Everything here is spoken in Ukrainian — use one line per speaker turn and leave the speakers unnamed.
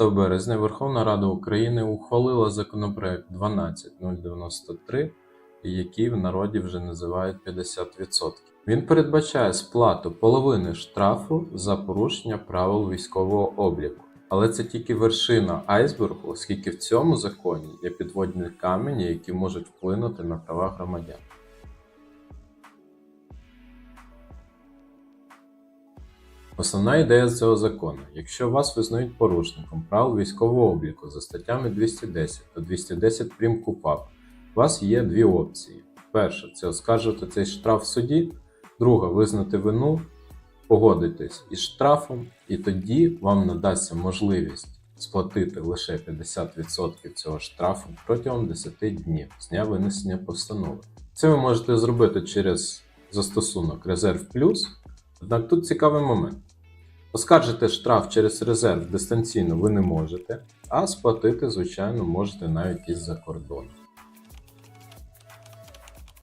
11 березня Верховна Рада України ухвалила законопроект 12093, який в народі вже називають 50%. Він передбачає сплату половини штрафу за порушення правил військового обліку. Але це тільки вершина айсбергу, оскільки в цьому законі є підводні камені, які можуть вплинути на права громадян. Основна ідея цього закону: якщо вас визнають порушником правил військового обліку за статтями 210 та 210 прим. КУПАП, у вас є дві опції: перша це оскаржити цей штраф в суді, друга визнати вину, погодитись із штрафом, і тоді вам надасться можливість сплатити лише 50% цього штрафу протягом 10 днів з дня винесення постанови. Це ви можете зробити через застосунок Резерв Плюс. Однак тут цікавий момент. Оскаржити штраф через резерв дистанційно ви не можете, а сплатити, звичайно, можете навіть із-за кордону.